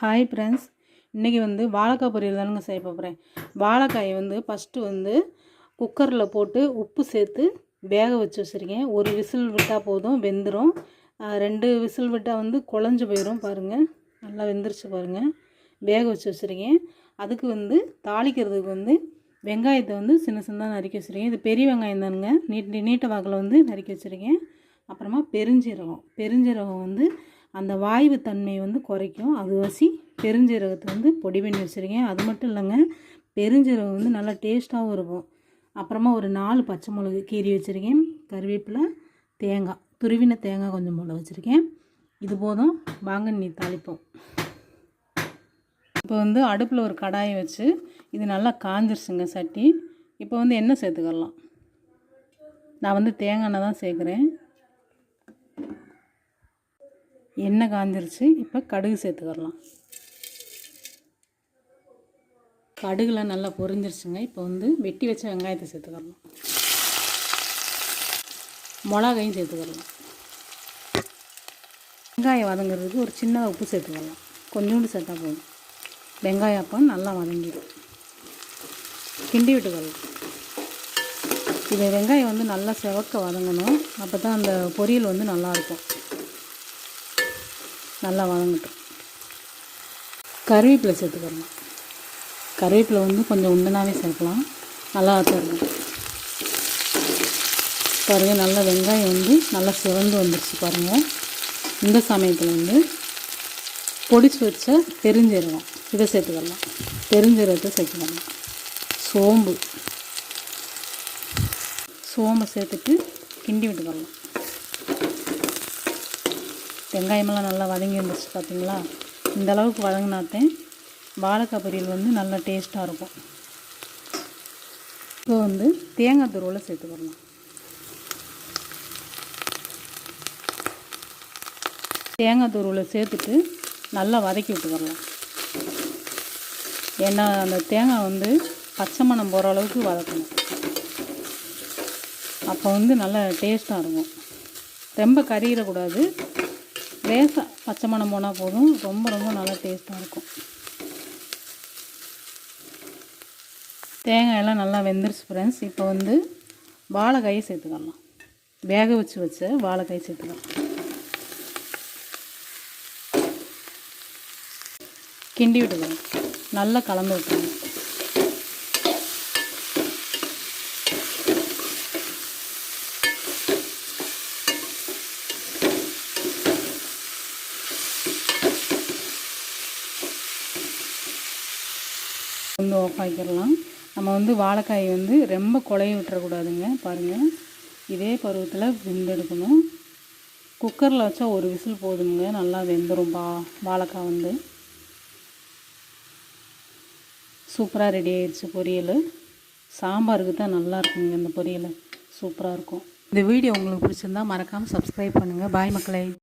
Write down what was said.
Hi friends இன்றைக்கி வந்து வாழைக்காய் பொரியல் தானுங்க செய்ய போகிறேன் வாழைக்காயை வந்து ஃபஸ்ட்டு வந்து குக்கரில் போட்டு உப்பு சேர்த்து வேக வச்சு வச்சுருக்கேன். ஒரு விசில் விட்டால் போதும் வெந்துடும் ரெண்டு விசில் விட்டால் வந்து குழஞ்சி போயிடும் பாருங்கள் நல்லா வெந்துருச்சு பாருங்கள் வேக வச்சு வச்சுருக்கேன். அதுக்கு வந்து தாளிக்கிறதுக்கு வந்து வெங்காயத்தை வந்து சின்ன சின்னதாக நறுக்கி வச்சுருக்கேன். இது பெரிய வெங்காயம் தானுங்க. நீட் நீட்ட வாக்கில் வந்து நறுக்கி வச்சுருக்கேன். அப்புறமா பெருஞ்சீரகம். பெருஞ்சீரகம் வந்து அந்த வாய்வு தன்மையை வந்து குறைக்கும். அது வசி பெருஞ்சீரகத்தை வந்து பொடி பண்ணி வச்சுருக்கேன். அது மட்டும் இல்லைங்க பெருஞ்சீரகம் வந்து நல்லா டேஸ்ட்டாகவும் இருக்கும். அப்புறமா ஒரு நாலு பச்சை மிளகு கீரி வச்சுருக்கேன். கருவேப்பிலை தேங்காய் துருவின தேங்காய் கொஞ்சம் போல் வச்சுருக்கேன். இது போதும். வாங்க நீ தாளிப்போம். இப்போ வந்து அடுப்பில் ஒரு கடாயை வச்சு இது நல்லா காஞ்சிருச்சுங்க சட்டி. இப்போ வந்து எண்ணெய் சேர்த்துக்கலாம். நான் வந்து தேங்காய் எண்ணெய் தான் சேர்க்குறேன். எண்ணெய் காஞ்சிருச்சு இப்போ கடுகு சேர்த்துக்கலாம் கடுகுலாம் நல்லா பொரிஞ்சிருச்சுங்க இப்போ வந்து வெட்டி வச்ச வெங்காயத்தை சேர்த்துக்கலாம் மிளகையும் சேர்த்துக்கலாம் வெங்காயம் வதங்குறதுக்கு ஒரு சின்னதாக உப்பு சேர்த்துக்கலாம் கொஞ்சோண்டு சேர்த்தா போதும். வெங்காயம் அப்போ நல்லா வதங்கிடும். கிண்டி விட்டுக்கலாம் இது வெங்காயம் வந்து நல்லா செவக்க வதங்கணும். அப்போ தான் அந்த பொரியல் வந்து நல்லாயிருக்கும் நல்லா வதங்கட்டும். கருவேப்பிலை சேர்த்துக்கலாம் கருவேப்பிலை வந்து கொஞ்சம் உண்டனாவே சேர்க்கலாம். நல்லா தரும் பாருங்கள் நல்லா வெங்காயம் வந்து நல்லா சிவந்து வந்துருச்சு பாருங்கள் இந்த சமயத்தில் வந்து பொடிச்சு வச்ச பெருஞ்சீரகம் இதை சேர்த்துக்கலாம் பெருஞ்சீரகத்தை சேர்த்துக்கலாம் சோம்பு. சோம்பை சேர்த்துட்டு கிண்டி விட்டுக்கலாம் வெங்காயமெல்லாம் நல்லா வதங்கி வந்துருச்சு பார்த்தீங்களா? இந்த அளவுக்கு வதங்கினாத்தேன் வாழைக்காய் பொரியல் வந்து நல்லா டேஸ்ட்டாக இருக்கும். இப்போ வந்து தேங்காய் துருவில் வரலாம் தேங்காய் துருவில் சேர்த்துட்டு நல்லா வதக்கி விட்டு வரலாம் ஏன்னா அந்த தேங்காய் வந்து பச்சை மணம் போகிற அளவுக்கு வதக்கணும். அப்போ வந்து நல்லா டேஸ்ட்டாக இருக்கும். ரொம்ப கறியிடக்கூடாது லேசாக பச்சை மணம் போனால் போதும். ரொம்ப ரொம்ப நல்லா டேஸ்ட்டாக இருக்கும். தேங்காயெல்லாம் நல்லா வெந்துருச்சு ஃப்ரெண்ட்ஸ் இப்போ வந்து வாழைக்காயை சேர்த்துக்கலாம். வேக வச்சு வச்ச வாழைக்காய் சேர்த்துக்கலாம். கிண்டி விட்டுக்கலாம். நல்லா கலந்து விட்டுருங்க. வந்து ஆஃப் ஆக்கிடலாம். நம்ம வந்து வாழைக்காய் வந்து ரொம்ப குழைய விட்டுறக்கூடாதுங்க. பாருங்கள் இதே பருவத்தில் வெந்தெடுக்கணும். குக்கரில் வச்சா ஒரு விசில் போதுங்க. நல்லா வெந்துடும் பா வாழைக்காய் வந்து. சூப்பராக ரெடி ஆயிடுச்சு பொரியல். சாம்பாருக்கு தான் நல்லா இருக்குங்க இந்த பொரியல். சூப்பராக இருக்கும். இந்த வீடியோ உங்களுக்கு பிடிச்சிருந்தா மறக்காமல் சப்ஸ்கிரைப் பண்ணுங்கள் பாய் மக்களை.